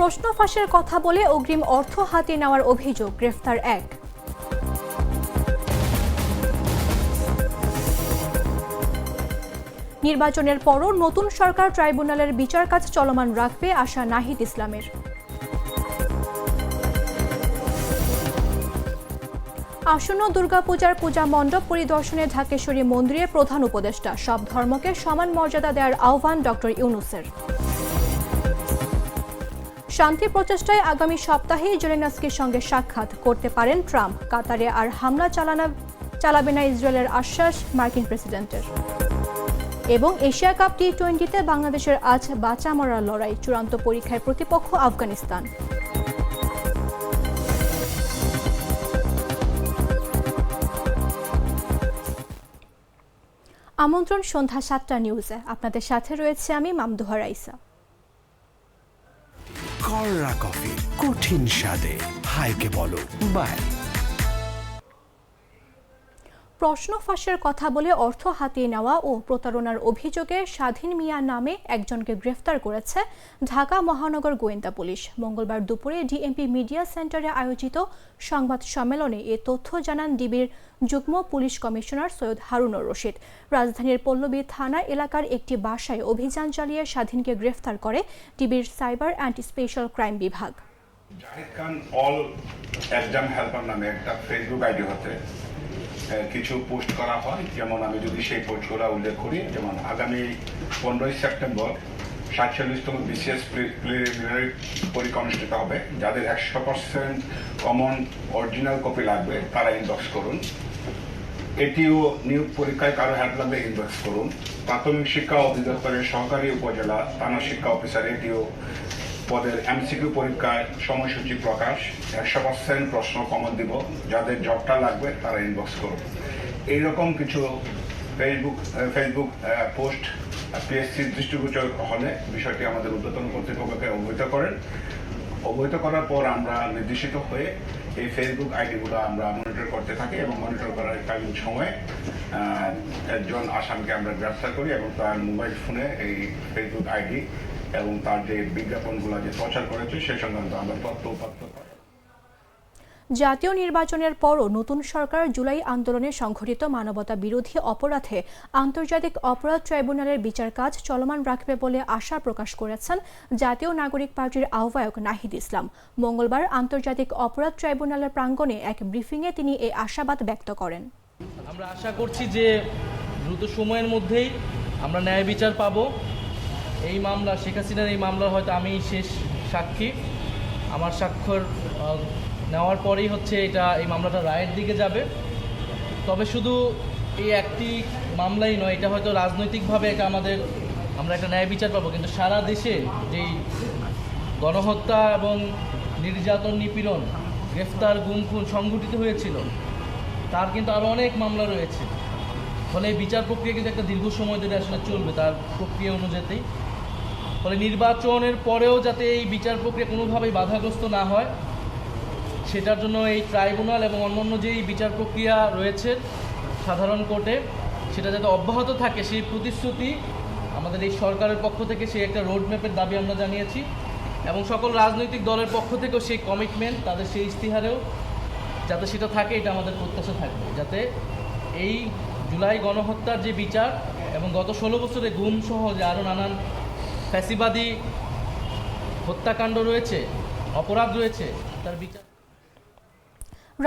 প্রশ্ন ফাঁসের কথা বলে অগ্রিম অর্থ হাতিয়ে নেওয়ার অভিযোগ, গ্রেফতার এক। নির্বাচনের পরও নতুন সরকার ট্রাইব্যুনালের বিচার কাজ চলমান রাখবে আশা নাহিদ ইসলামের। আসন্ন দুর্গাপূজার পূজা মণ্ডপ পরিদর্শনে ঢাকেশ্বরী মন্দিরের প্রধান উপদেষ্টা, সব ধর্মকে সমান মর্যাদা দেওয়ার আহ্বান ডক্টর ইউনুসের। শান্তি প্রচেষ্টায় আগামী সপ্তাহেই জেলেনাস্কির সঙ্গে সাক্ষাৎ করতে পারেন ট্রাম্প। কাতারে আর হামলা চালানা, চালাবে না ইসরায়েলের আশ্বাস মার্কিন প্রেসিডেন্টের। এবং এশিয়া কাপ টি টোয়েন্টিতে বাংলাদেশের আজ বাঁচা মরার লড়াই, চূড়ান্ত পরীক্ষায় প্রতিপক্ষ আফগানিস্তান। আমন্ত্রণ সন্ধ্যা সাতটা নিউজে। আপনাদের সাথে রয়েছে আমি মামদুহা রাইসা। কররা কফি কঠিন স্বাদে। হাইকে বলো বাই। প্রশ্ন ফাঁসের কথা বলে অর্থ হাতিয়ে নেওয়া ও প্রতারণার অভিযোগে স্বাধীন মিয়া নামে একজনকে গ্রেফতার করেছে ঢাকা মহানগর গোয়েন্দা পুলিশ। মঙ্গলবার দুপুরে ডিএমপি মিডিয়া সেন্টারে আয়োজিত সংবাদ সম্মেলনে এ তথ্য জানান ডিবির যুগ্ম পুলিশ কমিশনার সৈয়দ হারুনুর রশিদ। রাজধানীর পল্লবী থানা এলাকার একটি বাসায় অভিযান চালিয়ে স্বাধীনকে গ্রেফতার করে ডিবির সাইবার অ্যান্ড স্পেশাল ক্রাইম বিভাগ। জাহিদ খান অল হেল্পার নামে একটা ফেসবুক আইডি হতে কিছু পোস্ট করা হয়, যেমন আমি যদি সেই পোস্টগুলো উল্লেখ করি, যেমন আগামী পনেরোই সেপ্টেম্বর সাতচল্লিশতম বিসিএস প্রিলিমিনারি পরীক্ষা অনুষ্ঠিত হবে। যাদের একশো পার্সেন্ট কমন অরিজিনাল কপি লাগবে, তারা ইনবক্স করুন। এটিও নিয়োগ পরীক্ষায় কারও হেল্প লাগবে ইনবক্স করুন। প্রাথমিক শিক্ষা অধিদপ্তরের সহকারী উপজেলা, থানা শিক্ষা অফিসার এটিও পদের এমসিকিউ পরীক্ষায় সময়সূচি প্রকাশ, একশো পার্সেন্ট প্রশ্ন কমন দিব, যাদের জবটা লাগবে তারা ইনবক্স করুন। এইরকম কিছু ফেসবুক ফেসবুক পোস্ট পিএসসির দৃষ্টিগোচর হলে বিষয়টি আমাদের ঊর্ধ্বতন কর্তৃপক্ষকে অবহিত করেন। অবহিত করার পর আমরা নির্দেশিত হয়ে এই ফেসবুক আইডিগুলো আমরা মনিটর করতে থাকি এবং মনিটর করার কালীন সময়ে একজন আসামকে আমরা গ্রেফতার করি এবং তার মোবাইল ফোনে এই ফেসবুক আইডি এবং তার যে বিজ্ঞাপনগুলো যে প্রচার করেছে সে সংক্রান্ত আমরা তথ্য উপাত্ত জাতীয় নির্বাচনের পরও নতুন সরকার জুলাই আন্দোলনে সংঘটিত মানবতা বিরোধী অপরাধে আন্তর্জাতিক অপরাধ ট্রাইব্যুনালের বিচার কাজ চলমান রাখবে বলে আশা প্রকাশ করেছেন জাতীয় নাগরিক পার্টির আহ্বায়ক নাহিদ ইসলাম। মঙ্গলবার আন্তর্জাতিক অপরাধ ট্রাইব্যুনালের প্রাঙ্গণে এক ব্রিফিংয়ে তিনি এই আশাবাদ ব্যক্ত করেন। আমরা আশা করছি যে দ্রুত সময়ের মধ্যেই আমরা ন্যায় বিচার পাব। এই মামলা, শেখ হাসিনার এই মামলার হয়তো আমি শেষ সাক্ষী। আমার স্বাক্ষর নেওয়ার পরেই হচ্ছে এটা, এই মামলাটা রায়ের দিকে যাবে। তবে শুধু এই একটি মামলাই নয়, এটা হয়তো রাজনৈতিকভাবে এটা আমাদের, আমরা একটা ন্যায় বিচার পাবো। কিন্তু সারা দেশে যেই গণহত্যা এবং নির্যাতন নিপীড়ন, গ্রেফতার গুম খুন সংঘটিত হয়েছিল, তার কিন্তু আরও অনেক মামলা রয়েছে। ফলে এই বিচার প্রক্রিয়া কিন্তু একটা দীর্ঘ সময় ধরে আসলে চলবে, তার প্রক্রিয়া অনুযায়ী। ফলে নির্বাচনের পরেও যাতে এই বিচার প্রক্রিয়া কোনোভাবেই বাধাগ্রস্ত না হয়, সেটার জন্য এই ট্রাইব্যুনাল এবং অন্যান্য যেই বিচার প্রক্রিয়া রয়েছে সাধারণ কোর্টে, সেটা যাতে অব্যাহত থাকে সেই প্রতিশ্রুতি আমাদের এই সরকারের পক্ষ থেকে সেই একটা রোড ম্যাপের দাবি আমরা জানিয়েছি এবং সকল রাজনৈতিক দলের পক্ষ থেকেও সেই কমিটমেন্ট তাদের সেই ইস্তিহারেও যাতে সেটা থাকে, এটা আমাদের প্রত্যাশা থাকবে। যাতে এই জুলাই গণহত্যার যে বিচার এবং গত ষোলো বছরে গুম সহ যে আরও নানান ফ্যাসিবাদী হত্যাকাণ্ড রয়েছে, অপরাধ রয়েছে, তার বিচার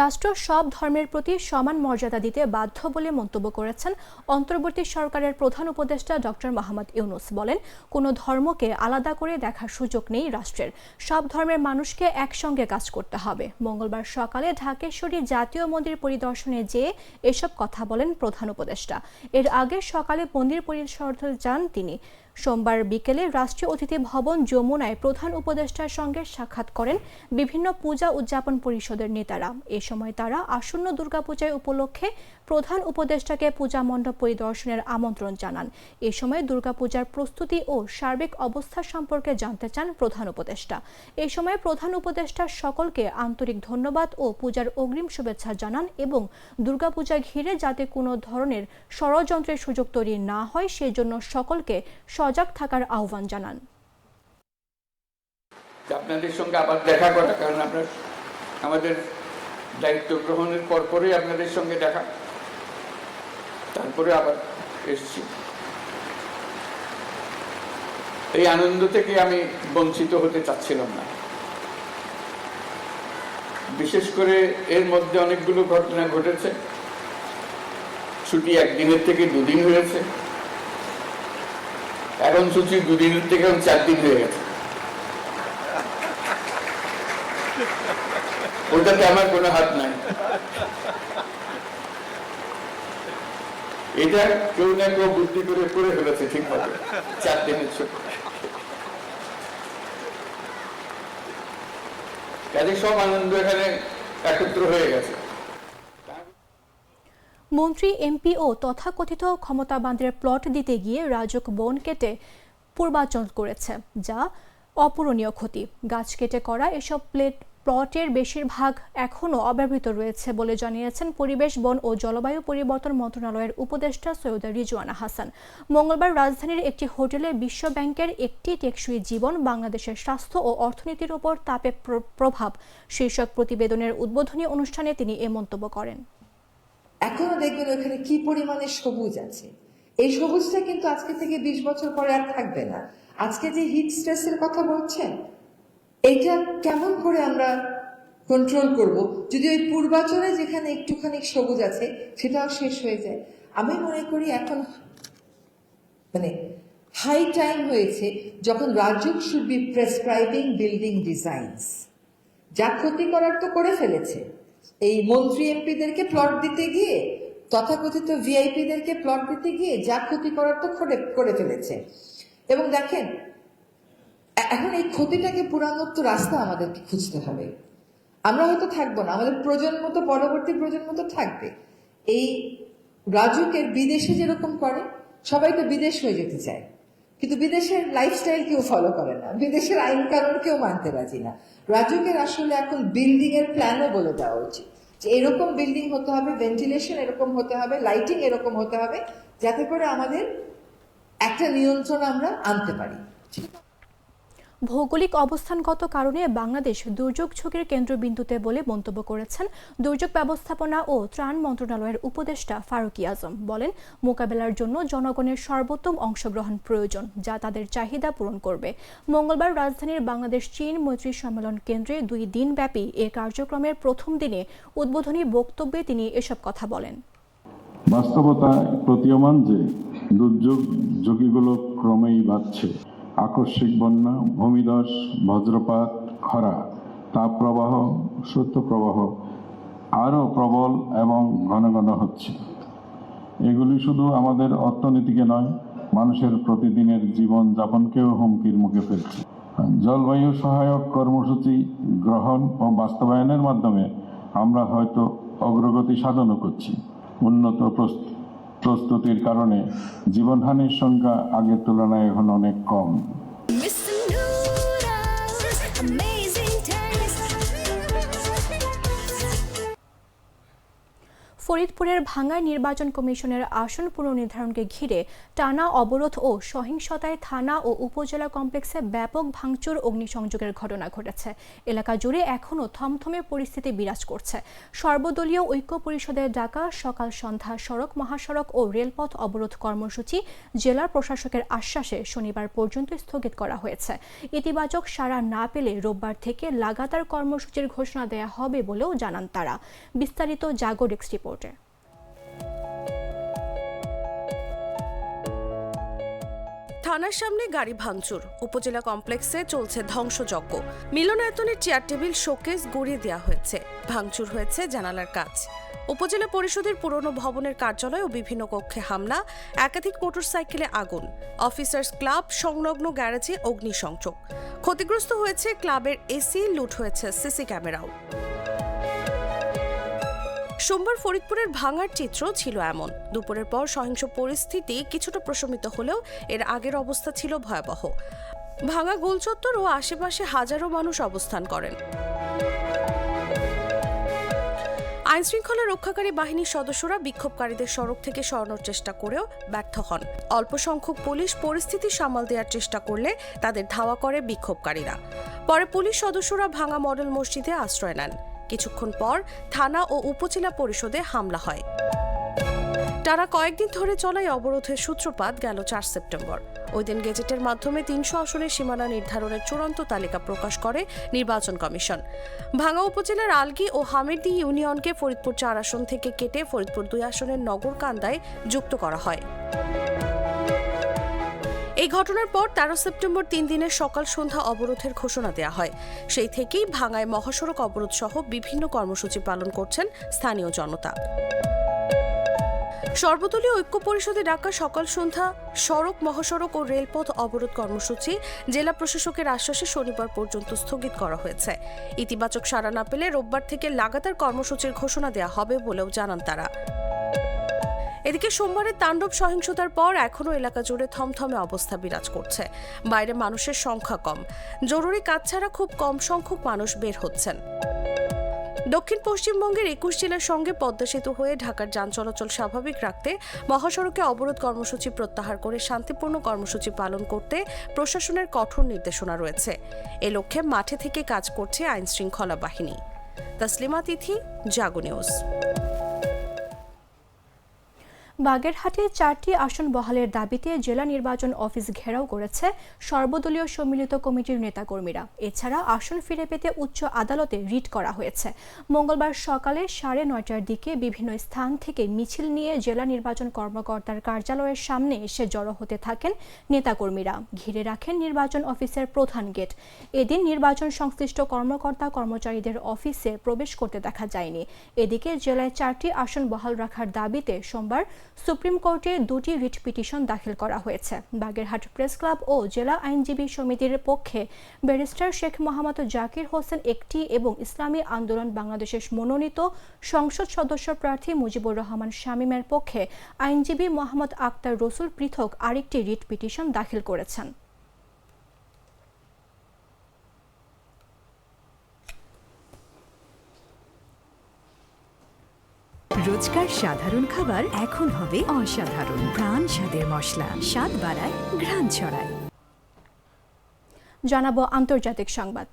রাষ্ট্র সব ধর্মের প্রতি সমান মর্যাদা দিতে বাধ্য বলে মন্তব্য করেছেন অন্তর্বর্তী সরকারের প্রধান উপদেষ্টা ডক্টর মাহমুদ ইউনুস। বলেন, কোনো ধর্মকে আলাদা করে দেখার সুযোগ নেই রাষ্ট্রের। সব ধর্মের মানুষকে একসঙ্গে কাজ করতে হবে। মঙ্গলবার সকালে ঢাকেশ্বরী জাতীয় মন্দির পরিদর্শনে যেয়ে এসব কথা বলেন প্রধান উপদেষ্টা। এর আগে সকালে মন্দির পরিদর্শনে যান তিনি। সোমবার বিকেলে রাষ্ট্রীয় অতিথি ভবন যমুনায় প্রধান উপদেষ্টার সঙ্গে সাক্ষাৎ করেন বিভিন্ন পূজা উদযাপন পরিষদের নেতারা। এ সময় তারা আসন্ন দুর্গাপূজায় উপলক্ষে প্রধান উপদেষ্টাকে পূজা মণ্ডপ পরিদর্শনের আমন্ত্রণ জানান। এ সময় দুর্গাপূজার প্রস্তুতি ও সার্বিক অবস্থা সম্পর্কে জানতে চান প্রধান উপদেষ্টা। এ সময় প্রধান উপদেষ্টা সকলকে আন্তরিক ধন্যবাদ ও পূজার অগ্রিম শুভেচ্ছা জানান এবং দুর্গাপূজা ঘিরে যাতে কোনো ধরনের ষড়যন্ত্রের সুযোগ তৈরি না হয়, সেজন্য সকলকে সজাগ থাকার আহ্বান জানান। আপনাদের সঙ্গে আবার দেখা করা, কারণ আপনার আমাদের দায়িত্ব গ্রহণের পরপরই আপনাদের সঙ্গে দেখা। তারপরে আবার এসছি। এই আনন্দ থেকে আমি বঞ্চিত হতে চাচ্ছিলাম না। বিশেষ করে এর মধ্যে অনেকগুলো ঘটনা ঘটেছে। ছুটি একদিনের থেকে দুদিন হয়েছে। এখন ছুটি দুদিনের থেকে এখন চার দিন হয়ে গেছে। ওটাতে আমার কোনো হাত নাই। এটা কেউ না কেউ বুদ্ধি করে করে ফেলেছে, ঠিক মতো। চার দিনের ছুটি। কাজে সব আনন্দ এখানে একত্র হয়ে গেছে। মন্ত্রী, এমপি ও তথাকথিত ক্ষমতাবানদের প্লট দিতে গিয়ে রাজক বন কেটে পূর্বাচল করেছে, যা অপূরণীয় ক্ষতি। গাছ কেটে করা এসব প্লেট প্লটের বেশিরভাগ এখনও অব্যবহৃত রয়েছে বলে জানিয়েছেন পরিবেশ, বন ও জলবায়ু পরিবর্তন মন্ত্রণালয়ের উপদেষ্টা সৈয়দা রিজওয়ানা হাসান। মঙ্গলবার রাজধানীর একটি হোটেলে বিশ্ব ব্যাংকের একটি টেকসই জীবন বাংলাদেশের স্বাস্থ্য ও অর্থনীতির ওপর তাপে প্র- প্রভাব। শীর্ষক প্রতিবেদনের উদ্বোধনী অনুষ্ঠানে তিনি এ মন্তব্য করেন। এখনও দেখবেন ওখানে কি পরিমাণে সবুজ আছে। এই সবুজটা কিন্তু আজকে থেকে বিশ বছর পরে আর থাকবে না। আজকে যে হিট স্ট্রেসের কথা বলছেন এটা কেমন করে আমরা কন্ট্রোল করব? যদি ওই পূর্বাচলে যেখানে একটুখানি সবুজ আছে, সেটাও শেষ হয়ে যায়। আমি মনে করি এখন মানে হাই টাইম হয়েছে যখন Rajuk should be prescribing building designs যা ক্ষতি করার তো করে ফেলেছে। এই মন্ত্রী এমপিদেরকে প্লট দিতে গিয়ে, তথাকথিত ভিআইপিদেরকে প্লট দিতে গিয়ে যা ক্ষতি করার তো করে ফেলেছে। এবং দেখেন এখন এই ক্ষতিটাকে তো রাস্তা আমাদেরকে খুঁজতে হবে। আমরা হয়তো থাকব না, আমাদের প্রজন্ম তো, পরবর্তী প্রজন্ম তো থাকবে। এই রাজুকের বিদেশে যেরকম করে, সবাই তো বিদেশ হয়ে যেতে চায়। কিন্তু বিদেশের লাইফস্টাইল কেউ ফলো করে না, বিদেশের আইন কানুন কেউ মানতে রাজি না। রাজুকের আসলে এখন বিল্ডিং এর প্ল্যানও বলে দেওয়া উচিত। যে এরকম বিল্ডিং হতে হবে ভেন্টিলেশন এরকম হতে হবে লাইটিং এরকম হতে হবে, যাতে করে আমাদের একটা নিয়ন্ত্রণ আমরা আনতে পারি। ভৌগোলিক অবস্থানগত কারণে বাংলাদেশ দুর্যোগ ঝুঁকির কেন্দ্রবিন্দুতে বলে মন্তব্য করেছেন দুর্যোগ ব্যবস্থাপনা ও ত্রাণ মন্ত্রণালয়ের উপদেষ্টা ফারুকি আজম। বলেন, মোকাবেলার জন্য জনগণের সর্বোত্তম অংশগ্রহণ প্রয়োজন যা তাদের চাহিদা পূরণ করবে। মঙ্গলবার রাজধানীর বাংলাদেশ চীন মৈত্রী সম্মেলন কেন্দ্রে দুই দিনব্যাপী এ কার্যক্রমের প্রথম দিনে উদ্বোধনী বক্তব্যে তিনি এসব কথা বলেন। বাস্তবতায় প্রতীয়মান যে দুর্যোগ ঝুঁকিগুলো ক্রমেই বাড়ছে। আকস্মিক বন্যা, ভূমিধস, বজ্রপাত, খরা, তাপপ্রবাহ শৈত্যপ্রবাহ আরও প্রবল এবং ঘন ঘন হচ্ছে। এগুলি শুধু আমাদের অর্থনীতিকে নয়, মানুষের প্রতিদিনের জীবন যাপনকেও হুমকির মুখে ফেলছে। জলবায়ু সহায়ক কর্মসূচি গ্রহণ ও বাস্তবায়নের মাধ্যমে আমরা হয়তো অগ্রগতি সাধনও করছি। উন্নত প্রস্ত- প্রস্তুতির কারণে জীবনহানির সংখ্যা আগের তুলনায় এখন অনেক কম। ফরিদপুরের ভাঙ্গায় নির্বাচন কমিশনের আসন পুনর্নির্ধারণকে ঘিরে টানা অবরোধ ও সহিংসতায় থানা ও উপজেলা কমপ্লেক্সে ব্যাপক ভাঙচুর, অগ্নিসংযোগের ঘটনা ঘটেছে। এলাকা জুড়ে এখনও থমথমে পরিস্থিতি বিরাজ করছে। সর্বদলীয় ঐক্য পরিষদের ডাকা, সকাল সন্ধ্যা সড়ক, মহাসড়ক ও রেলপথ অবরোধ কর্মসূচি জেলা প্রশাসকের আশ্বাসে শনিবার পর্যন্ত স্থগিত করা হয়েছে। ইতিবাচক সাড়া না পেলে রোববার থেকে লাগাতার কর্মসূচির ঘোষণা দেয়া হবে বলেও জানান তারা। বিস্তারিত জাগো ডেস্ক রিপোর্টে থানার সামনে গাড়ি ভাঙচুর। উপজেলা কমপ্লেক্সে চলছে ধ্বংসযজ্ঞ। মিলনায়তনের চেয়ার টেবিল শোকেস গড়িয়ে দেওয়া হয়েছে। ভাঙচুর হয়েছে জানালার কাজ। উপজেলা পরিষদের পুরনো ভবনের কার্যালয় ও বিভিন্ন কক্ষে হামলা, একাধিক মোটরসাইকেলে আগুন, অফিসার্স ক্লাব, সংলগ্ন গ্যারেজে অগ্নিসংযোগ। ক্ষতিগ্রস্ত হয়েছে ক্লাবের এসি, লুট হয়েছে সিসি ক্যামেরাও। সোমবার ফরিদপুরের ভাঙার চিত্র ছিল এমন। দুপুরের পর সহিংস পরিস্থিতি কিছুটা প্রশমিত হলেও এর আগের অবস্থা ছিল ভয়াবহ। ভাঙা গোলচত্বর ও আশেপাশে হাজারো মানুষ অবস্থান করেন। আইনশৃঙ্খলা রক্ষাকারী বাহিনীর সদস্যরা বিক্ষোভকারীদের সড়ক থেকে সরানোর চেষ্টা করেও ব্যর্থ হন। অল্প সংখ্যক পুলিশ পরিস্থিতি সামাল দেওয়ার চেষ্টা করলে তাদের ধাওয়া করে বিক্ষোভকারীরা। পরে পুলিশ সদস্যরা ভাঙা মডেল মসজিদে আশ্রয় নেন। কিছুক্ষণ পর থানা ও উপজেলা পরিষদে হামলা হয়। টানা কয়েকদিন ধরে চলা এই অবরোধের সূত্রপাত গেল চার সেপ্টেম্বর। ওই দিন গেজেটের মাধ্যমে তিনশো আসনের সীমানা নির্ধারণের চূড়ান্ত তালিকা প্রকাশ করে নির্বাচন কমিশন। ভাঙ্গা উপজেলার আলগি ও হামিরদি ইউনিয়নকে ফরিদপুর চার আসন থেকে কেটে ফরিদপুর দুই আসনের নগরকান্দায় যুক্ত করা হয়। এই ঘটনার পর তেরো সেপ্টেম্বর তিন দিনের সকাল সন্ধ্যা অবরোধের ঘোষণা দেওয়া হয়। সেই থেকেই ভাঙায় মহাসড়ক অবরোধ সহ বিভিন্ন কর্মসূচি পালন করছেন স্থানীয় জনতা। সর্বদলীয় ঐক্য পরিষদে ডাকা সকাল সন্ধ্যা সড়ক, মহাসড়ক ও রেলপথ অবরোধ কর্মসূচি জেলা প্রশাসকের আশ্বাসে শনিবার পর্যন্ত স্থগিত করা হয়েছে। ইতিবাচক সাড়া না পেলে রোববার থেকে লাগাতার কর্মসূচির ঘোষণা দেওয়া হবে বলেও জানান তারা। এদিকে সোমবারের তাণ্ডব সহিংসতার পর এখনও এলাকা জুড়ে থমথমে অবস্থা বিরাজ করছে। বাইরে মানুষের সংখ্যা কম। জরুরি কাজ ছাড়া খুব কম সংখ্যক মানুষ বের হচ্ছেন। দক্ষিণ পশ্চিমবঙ্গের একুশ জেলার সঙ্গে পদ্মা সেতু হয়ে ঢাকার যান চলাচল স্বাভাবিক রাখতে মহাসড়কে অবরোধ কর্মসূচি প্রত্যাহার করে শান্তিপূর্ণ কর্মসূচি পালন করতে প্রশাসনের কঠোর নির্দেশনা রয়েছে। এ লক্ষ্যে মাঠে থেকে কাজ করছে আইন শৃঙ্খলা বাহিনী। তাসলিমা তিথি, জাগো নিউজ। বাগেরহাটে চারটি আসন বহালের দাবিতে জেলা নির্বাচন অফিস ঘেরাও করেছে সর্বদলীয় সম্মিলিত কমিটির নেতাকর্মীরা। এছাড়া আসন ফিরে পেতে উচ্চ আদালতে রিট করা হয়েছে। মঙ্গলবার সকালে সাড়ে নয়টার দিকে বিভিন্ন স্থান থেকে মিছিল নিয়ে জেলা নির্বাচন কর্মকর্তার কার্যালয়ের সামনে এসে জড়ো হতে থাকেন নেতাকর্মীরা। ঘিরে রাখেন নির্বাচন অফিসের প্রধান গেট। এদিন নির্বাচন সংশ্লিষ্ট কর্মকর্তা কর্মচারীদের অফিসে প্রবেশ করতে দেখা যায়নি। এদিকে জেলায় চারটি আসন বহাল রাখার দাবিতে সোমবার সুপ্রিম কোর্টে দুটি রিট পিটিশন দাখিল করা হয়েছে। বাগেরহাট প্রেস ক্লাব ও জেলা আইনজীবী সমিতির পক্ষে ব্যারিস্টার শেখ মোহাম্মদ জাকির হোসেন একটি এবং ইসলামী আন্দোলন বাংলাদেশের মনোনীত সংসদ সদস্য প্রার্থী মুজিবুর রহমান শামীমের পক্ষে আইনজীবী মোহাম্মদ আক্তার রসুল পৃথক আরেকটি রিট পিটিশন দাখিল করেছেন। রোজকার সাধারণ খাবার এখন হবে অসাধারণ। প্রাণ স্বাদের মশলা, স্বাদ বাড়ায়, ঘ্রাণ ছড়ায়। জানাব আন্তর্জাতিক সংবাদ।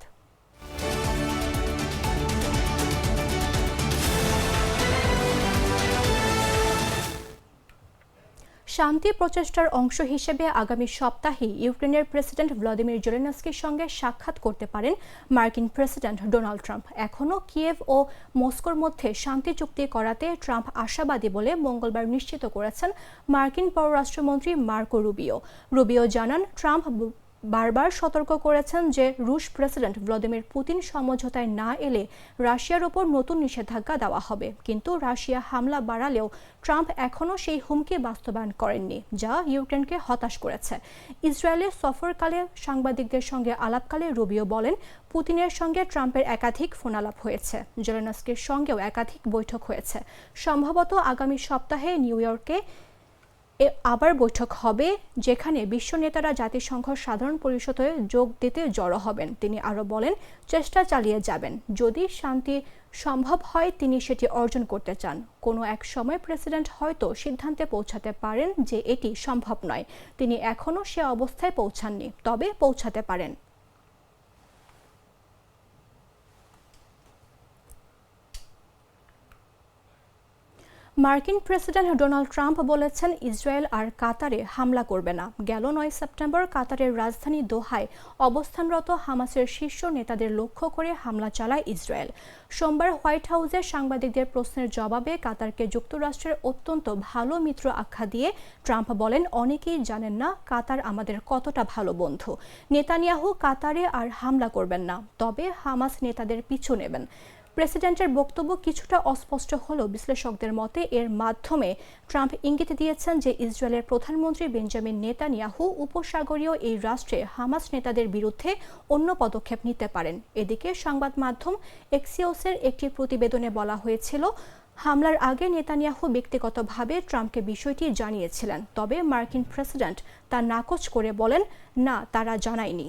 শান্তি প্রচেষ্টার অংশ হিসেবে আগামী সপ্তাহে ইউক্রেনের প্রেসিডেন্ট ভ্লাদিমির জেলেনস্কির সঙ্গে সাক্ষাৎ করতে পারেন মার্কিন প্রেসিডেন্ট ডোনাল্ড ট্রাম্প। এখনও কিয়েভ ও মস্কোর মধ্যে শান্তি চুক্তি করাতে ট্রাম্প আশাবাদী বলে মঙ্গলবার নিশ্চিত করেছেন মার্কিন পররাষ্ট্রমন্ত্রী মার্কো রুবিও। রুবিও জানান, ট্রাম্প বারবার সতর্ক করেছেন যে রুশ প্রেসিডেন্ট ভ্লাদিমির পুতিন সমঝোতায় না এলে রাশিয়ার ওপর নতুন নিষেধাজ্ঞা দেওয়া হবে। কিন্তু রাশিয়া হামলা বাড়ালেও ট্রাম্প এখনও সেই হুমকি বাস্তবায়ন করেননি, যা ইউক্রেনকে হতাশ করেছে। ইসরায়েলের সফরকালে সাংবাদিকদের সঙ্গে আলাপকালে রুবিও বলেন, পুতিনের সঙ্গে ট্রাম্পের একাধিক ফোনালাপ হয়েছে। জেলেনস্কির সঙ্গেও একাধিক বৈঠক হয়েছে। সম্ভবত আগামী সপ্তাহে নিউ ইয়র্কে এ আবার বৈঠক হবে যেখানে বিশ্ব নেতারা জাতিসংঘ সাধারণ পরিষদে যোগ দিতে জড়ো হবেন। তিনি আরও বলেন, চেষ্টা চালিয়ে যাবেন। যদি শান্তি সম্ভব হয়, তিনি সেটি অর্জন করতে চান। কোনো এক সময় প্রেসিডেন্ট হয়তো সিদ্ধান্তে পৌঁছাতে পারেন যে এটি সম্ভব নয়। তিনি এখনও সে অবস্থায় পৌঁছাননি, তবে পৌঁছাতে পারেন। মার্কিন প্রেসিডেন্ট ডোনাল্ড ট্রাম্প বলেছেন ইসরায়েল আর কাতারে হামলা করবে না। গেল নয় সেপ্টেম্বর কাতারের রাজধানী দোহায় অবস্থানরত হামাসের শীর্ষ নেতাদের লক্ষ্য করে হামলা চালায় ইসরায়েল। সোমবার হোয়াইট হাউসে সাংবাদিকদের প্রশ্নের জবাবে কাতারকে যুক্তরাষ্ট্রের অত্যন্ত ভালো মিত্র আখ্যা দিয়ে ট্রাম্প বলেন, অনেকেই জানেন না কাতার আমাদের কতটা ভালো বন্ধু। নেতানিয়াহু কাতারে আর হামলা করবেন না, তবে হামাস নেতাদের পিছু নেবেন। প্রেসিডেন্টের বক্তব্য কিছুটা অস্পষ্ট হলেও বিশ্লেষকদের মতে এর মাধ্যমে ট্রাম্প ইঙ্গিত দিয়েছেন যে ইসরায়েলের প্রধানমন্ত্রী বেঞ্জামিন নেতানিয়াহু উপসাগরীয় এই রাষ্ট্রে হামাস নেতাদের বিরুদ্ধে অন্য পদক্ষেপ নিতে পারেন। এদিকে সংবাদ মাধ্যম এক্সিওসের একটি প্রতিবেদনে বলা হয়েছিল, হামলার আগে নেতানিয়াহু ব্যক্তিগতভাবে ট্রাম্পকে বিষয়টি জানিয়েছিলেন, তবে মার্কিন প্রেসিডেন্ট তা নাকচ করে বলেন, না, তারা জানায়নি।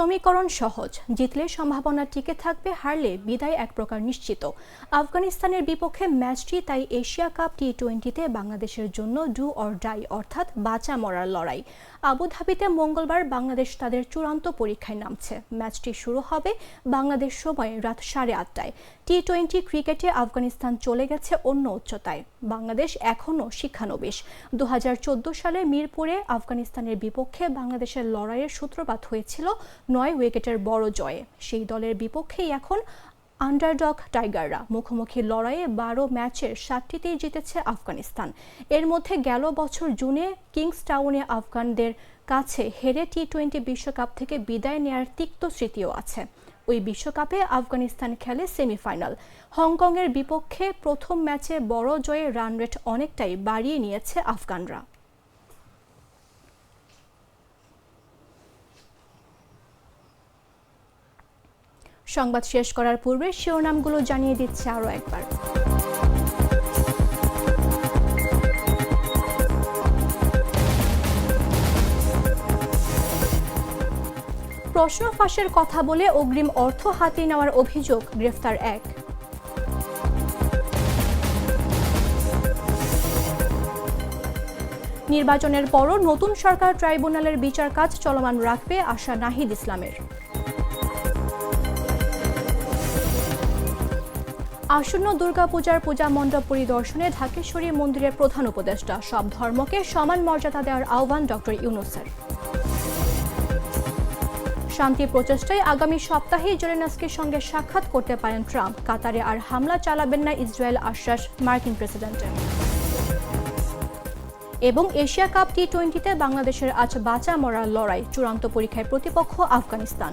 সমীকরণ সহজ। জিতলে সম্ভাবনা টিকে থাকবে, হারলে বিদায় এক প্রকার নিশ্চিত। আফগানিস্তানের বিপক্ষে ম্যাচটি তাই এশিয়া কাপ টি টোয়েন্টিতে বাংলাদেশের জন্য ডু অর ডাই অর্থাৎ বাঁচা মরার লড়াই। আবুধাবিতে মঙ্গলবার বাংলাদেশ তাদের চূড়ান্ত পরীক্ষায় নামছে। ম্যাচটি শুরু হবে বাংলাদেশ সময় রাত সাড়ে আটটায়। টি টোয়েন্টি ক্রিকেটে আফগানিস্তান চলে গেছে অন্য উচ্চতায়। বাংলাদেশ এখনও শিক্ষানবিশ। দু সালে মিরপুরে আফগানিস্তানের বিপক্ষে বাংলাদেশের লড়াইয়ের সূত্রপাত হয়েছিল নয় উইকেটের বড় জয়ে। সেই দলের বিপক্ষেই এখন আন্ডারডগ টাইগাররা মুখোমুখি লড়াইয়ে বারো ম্যাচের সাতটিতেই জিতেছে আফগানিস্তান। এর মধ্যে গেল বছর জুনে কিংস টাউনে আফগানদের কাছে হেরে টি টোয়েন্টি বিশ্বকাপ থেকে বিদায় নেয়ার তিক্ত স্মৃতিও আছে। ওই বিশ্বকাপে আফগানিস্তান খেলে সেমিফাইনাল। হংকংয়ের বিপক্ষে প্রথম ম্যাচে বড় জয়ে রান রেট অনেকটাই বাড়িয়ে নিয়েছে আফগানরা। সংবাদ শেষ করার পূর্বে শিরোনামগুলো জানিয়ে দিচ্ছে আরও একবার। প্রশ্ন ফাঁসের কথা বলে অগ্রিম অর্থ হাতিয়ে নেওয়ার অভিযোগ, গ্রেফতার এক। নির্বাচনের পরও নতুন সরকার ট্রাইব্যুনালের বিচার কাজ চলমান রাখবে আশা নাহিদ ইসলামের। আসন্ন দুর্গাপূজার পূজা মণ্ডপ পরিদর্শনে ঢাকেশ্বরী মন্দিরের প্রধান উপদেষ্টা, সব ধর্মকে সমান মর্যাদা দেওয়ার আহ্বান ডক্টর ইউনুসের শান্তি প্রচেষ্টায় আগামী সপ্তাহেই জেলেনাস্কির সঙ্গে সাক্ষাৎ করতে পারেন ট্রাম্প। কাতারে আর হামলা চালাবেন না ইসরায়েল আশ্বাস মার্কিন প্রেসিডেন্টের। এবং এশিয়া কাপ টি টোয়েন্টিতে বাংলাদেশের আজ বাঁচা মরার লড়াই, চূড়ান্ত পরীক্ষায় প্রতিপক্ষ আফগানিস্তান।